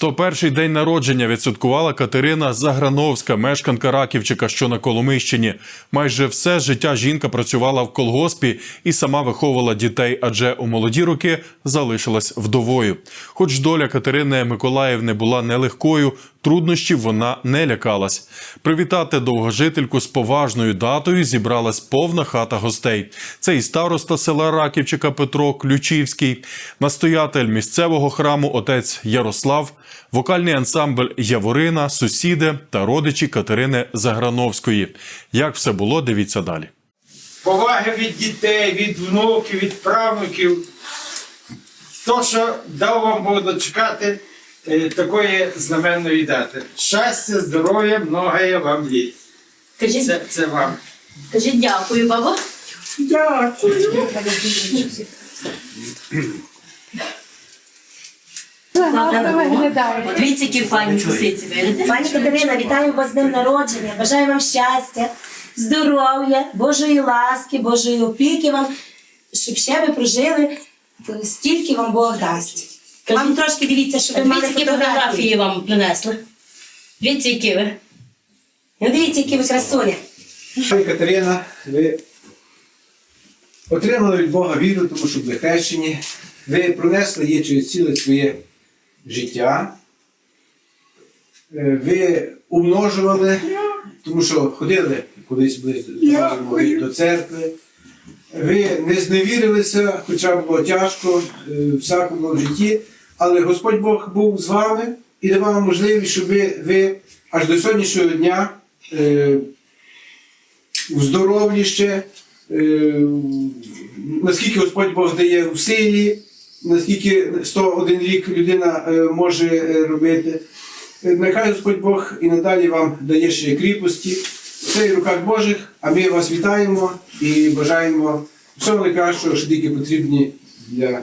101-й день народження відсвяткувала Катерина Заграновська, мешканка Раківчика, що на Коломийщині. Майже все життя жінка працювала в колгоспі і сама виховувала дітей, адже у молоді роки залишилась вдовою. Хоч доля Катерини Миколаївни була нелегкою, труднощів вона не лякалась. Привітати довгожительку з поважною датою зібралась повна хата гостей. Це і староста села Раківчика Петро Ключівський, настоятель місцевого храму отець Ярослав, вокальний ансамбль Яворина, сусіди та родичі Катерини Заграновської. Як все було, дивіться далі. поваги від дітей, від внуків, від правнуків. То, що дав вам Бог дочекати такої знаменної дати. Щастя, здоров'я, многое вам літ. Кажіть, Це, це вам. кажіть дякую, баба. Дякую. Дивіться, які файні косиці? Пані Катерина, вітаю вас з днем народження. Бажаю вам щастя, здоров'я, Божої ласки, Божої опіки вам, щоб ще ви прожили е, стільки вам Бог дасть. Вам трошки дивіться, що ви мали які фотографії. фотографії вам принесли. Дивіться, які ви. Ну, дивіться, які ви красуні. Пані Катерина, ви отримали від Бога віру, тому що ви хрещені. Ви пронесли її через ціле своє життя. Е, Ви умножували, тому що ходили колись були до церкви. Ви не зневірилися, хоча було тяжко е, всякому в житті, але Господь Бог був з вами і давав вам можливість, щоб ви, аж до сьогоднішнього дня е, в здоров'ї ще, е, наскільки Господь Бог дає в силі, наскільки 101 рік людина е, може е, робити. Е, Нехай Господь Бог і надалі вам дає ще кріпості. Це в руках Божих, а ми вас вітаємо і бажаємо всього найкращого, що тільки потрібні для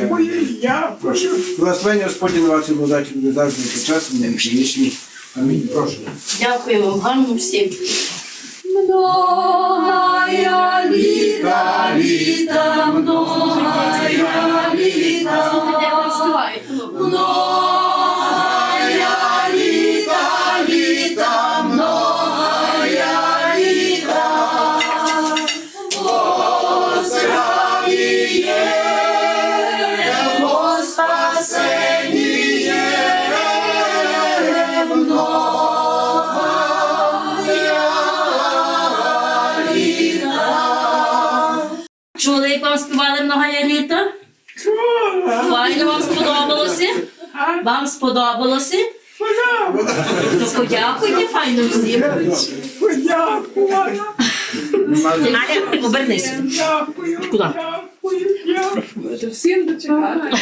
життя. Я прошу. Благословення Господні на вас і благодаті буде завжди під час мене вічні. Амінь. Прошу. Дякую вам, гарно всім. Многая літа, літа, многая вам співали літа? Файно вам сподобалося? Вам сподобалося? То подякуйте файно всім. Подякувала. Аля, обернися. Дякую. Куди? Дякую. Дякую. Всім дочекати.